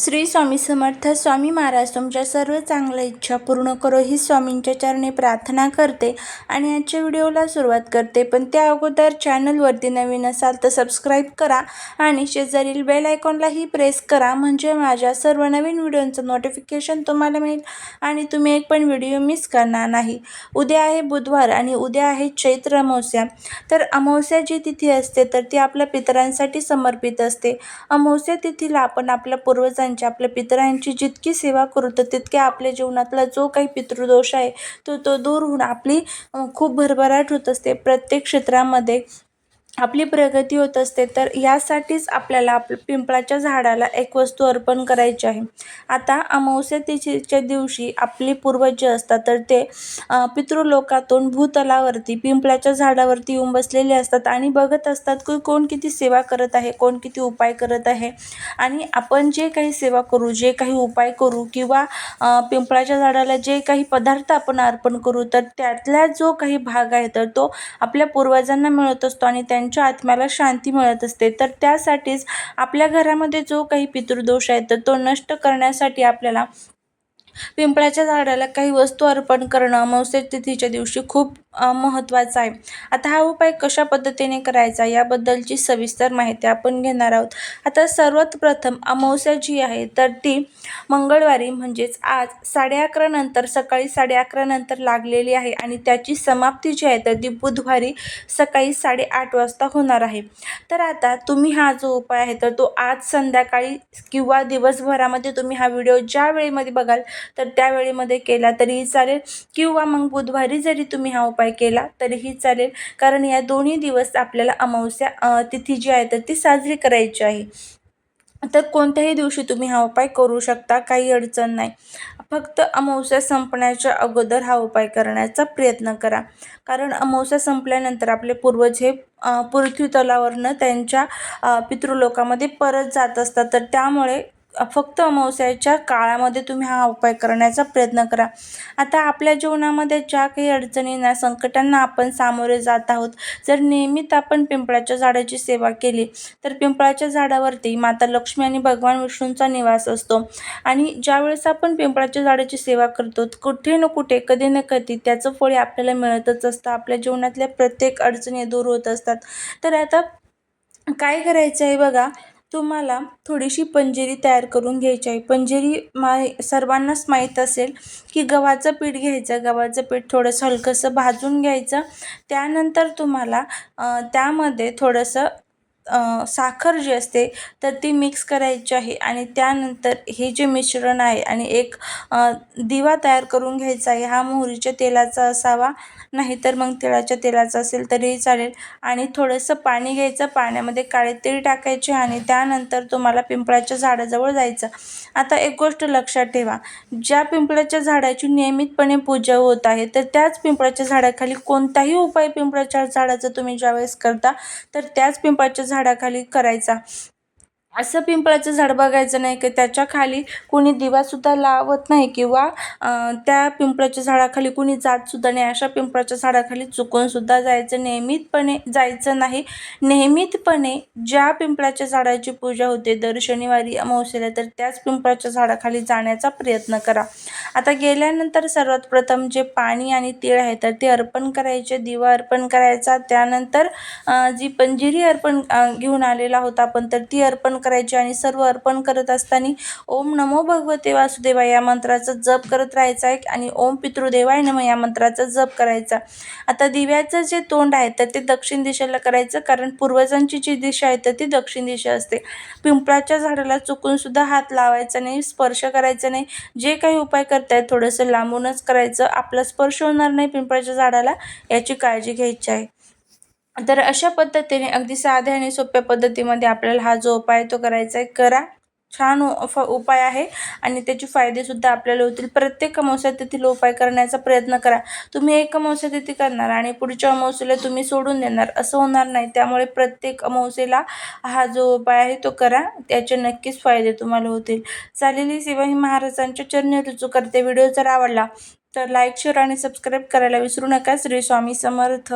श्री स्वामी समर्थ स्वामी महाराज तुमच्या सर्व चांगल्या इच्छा पूर्ण करो ही स्वामींच्या चरणी प्रार्थना करते आणि आजच्या व्हिडिओला सुरुवात करते. पण त्या अगोदर चॅनलवरती नवीन असाल तर सबस्क्राईब करा आणि शेजारील बेल आयकॉनलाही प्रेस करा म्हणजे माझ्या सर्व नवीन व्हिडिओंचं नोटिफिकेशन तुम्हाला मिळेल आणि तुम्ही एक पण व्हिडिओ मिस करणार नाही. उद्या आहे बुधवार आणि उद्या आहे चैत्र अमावस्या. तर अमावस्या जी तिथी असते तर ती आपल्या पितरांसाठी समर्पित असते. अमावस्या तिथीला आपण आपल्या पूर्वजांची आपल्या पितरांची जितकी सेवा करू तर तितक्या आपल्या जीवनातला जो काही पितृदोष आहे तो तो दूर होऊन आपली खूप भरभराट होत असते. प्रत्येक क्षेत्रामध्ये आपली प्रगती होत असते तर यासाठीच आपल्याला आप पिंपळाच्या झाडाला एक वस्तू अर्पण करायची आहे. आता अमावस्या तिथीच्या दिवशी आपले पूर्वज जे असतात तर ते पितृलोकातून भूतलावरती पिंपळाच्या झाडावरती येऊन बसलेले असतात आणि बघत असतात की कोण किती सेवा करत आहे कोण किती उपाय करत आहे. आणि आपण जे काही सेवा करू जे काही उपाय करू किंवा पिंपळाच्या झाडाला जे काही पदार्थ आपण अर्पण करू तर त्यातला जो काही भाग आहे तर तो आपल्या पूर्वजांना मिळत असतो आणि त्या त्यांच्या आत्म्याला शांती मिळत असते. तर त्यासाठीच आपल्या घरामध्ये जो काही पितृदोष आहे तर तो नष्ट करण्यासाठी आपल्याला पिंपळाच्या झाडाला काही वस्तू अर्पण करणं अमावस्या तिथीच्या दिवशी खूप महत्त्वाचा आहे. आता हा उपाय कशा पद्धतीने करायचा याबद्दलची सविस्तर माहिती आपण घेणार आहोत. आता सर्वात प्रथम अमावस्या जी आहे तर ती मंगळवारी म्हणजेच आज साडे अकरा नंतर सकाळी साडे अकरा नंतर लागलेली आहे आणि त्याची समाप्ती जी आहे तर ती बुधवारी सकाळी साडेआठ वाजता होणार आहे. तर आता तुम्ही हा जो उपाय आहे तर तो आज संध्याकाळी किंवा दिवसभरामध्ये तुम्ही हा व्हिडिओ ज्या वेळेमध्ये बघाल तर त्या वेळेमध्ये केला तरीही चालेल किंवा मग बुधवारी जरी तुम्ही हा उपाय उपाय केला तरीही चालेल. कारण या दोन्ही दिवस आपल्याला अमावस्या तिथी जी आहे तर ती साजरी करायची आहे. तर कोणत्याही दिवशी तुम्ही हा उपाय करू शकता काही अडचण नाही. फक्त अमावस्या संपण्याच्या अगोदर हा उपाय करण्याचा प्रयत्न करा. कारण अमावस्या संपल्यानंतर आपले पूर्वज हे पृथ्वी तलावरनं त्यांच्या पितृलोकामध्ये परत जात असतात. तर त्यामुळे फक्त अमावस्याच्या काळामध्ये तुम्ही हा उपाय करण्याचा प्रयत्न करा. आता आपल्या जीवनामध्ये ज्या काही अडचणींना संकटांना आपण सामोरे जात आहोत जर नियमित आपण पिंपळाच्या झाडाची सेवा केली तर पिंपळाच्या झाडावरती माता लक्ष्मी आणि भगवान विष्णूंचा निवास असतो. आणि ज्यावेळेस आपण पिंपळाच्या झाडाची सेवा करतो कुठे न कुठे कधी न कधी त्याचं फळ आपल्याला मिळतच असतं. आपल्या जीवनातल्या प्रत्येक अडचणी दूर होत असतात. तर आता काय करायचं आहे बघा तुम्हाला थोडीशी पंजिरी तयार करून घ्यायची आहे. पंजिरी माय सर्वांनाच माहीत असेल की गव्हाचं पीठ घ्यायचं. गव्हाचं पीठ थोडंसं हलकंसं भाजून घ्यायचं. त्यानंतर तुम्हाला त्यामध्ये थोडंसं साखर जी असते तर ती मिक्स करायची आहे आणि त्यानंतर हे जे मिश्रण आहे आणि एक दिवा तयार करून घ्यायचा आहे हा मोहरीच्या तेलाचा असावा नाहीतर मग तिळाच्या तेलाचा असेल तरीही चालेल. आणि थोडंसं पाणी घ्यायचं पाण्यामध्ये काळे तीळ टाकायचे आणि त्यानंतर तुम्हाला पिंपळाच्या झाडाजवळ जायचं. आता एक गोष्ट लक्षात ठेवा ज्या पिंपळाच्या झाडाची नियमितपणे पूजा होत आहे तर त्याच पिंपळाच्या झाडाखाली कोणताही उपाय पिंपळाच्या झाडाचा तुम्ही ज्यावेळेस करता तर त्याच पिंपळाच्या झाडाखाली करायचा. असं पिंपळाचं झाड बघायचं नाही की त्याच्याखाली कोणी दिवासुद्धा लावत नाही किंवा त्या पिंपळाच्या झाडाखाली कोणी जातसुद्धा नाही. अशा पिंपळाच्या झाडाखाली चुकूनसुद्धा जायचं नियमितपणे जायचं नाही. नियमितपणे ज्या पिंपळाच्या झाडाची पूजा होते दर शनिवारी अमावस्येला तर त्याच पिंपळाच्या झाडाखाली जाण्याचा प्रयत्न करा. आता गेल्यानंतर सर्वात प्रथम जे पाणी आणि तीळ आहे तर ते अर्पण करायचे दिवा अर्पण करायचा. त्यानंतर जी पंजिरी अर्पण घेऊन आलेला होता आपण तर ती अर्पण करायचे आणि सर्व अर्पण करत असताना ओम नमो भगवते वासुदेवा या मंत्राचा जप करत राहायचा आहे आणि ओम पितृदेवाय नम या मंत्राचा जप करायचा. आता दिव्याचं जे तोंड आहे तर ते दक्षिण दिशेला करायचं कारण पूर्वजांची जी दिशा आहे तर ती दक्षिण दिशा असते. पिंपळाच्या झाडाला चुकून सुद्धा हात लावायचा नाही स्पर्श करायचा नाही. जे काही उपाय करतायत थोडंसं लांबूनच करायचं. आपला स्पर्श होणार नाही पिंपळाच्या झाडाला याची काळजी घ्यायची आहे. तर अशा पद्धतीने अगदी साध्या आणि सोप्या पद्धतीमध्ये आपल्याला हा जो उपाय तो करायचा आहे. करा. छान फ उपाय आहे आणि त्याचे फायदेसुद्धा आपल्याला होतील. प्रत्येक अमावस्या तेथील उपाय करण्याचा प्रयत्न करा. तुम्ही एक अमावस्या तिथे करणार आणि पुढच्या अमावस्येला तुम्ही सोडून देणार. असं होणार नाही. त्यामुळे प्रत्येक अमावस्येला हा जो उपाय आहे तो करा. त्याचे नक्कीच फायदे तुम्हाला होतील. चालेली सेवा ही महाराजांच्या चरणी रुजू करते. व्हिडिओ जर आवडला तर लाईक शेअर आणि सबस्क्राईब करायला विसरू नका. श्री स्वामी समर्थ.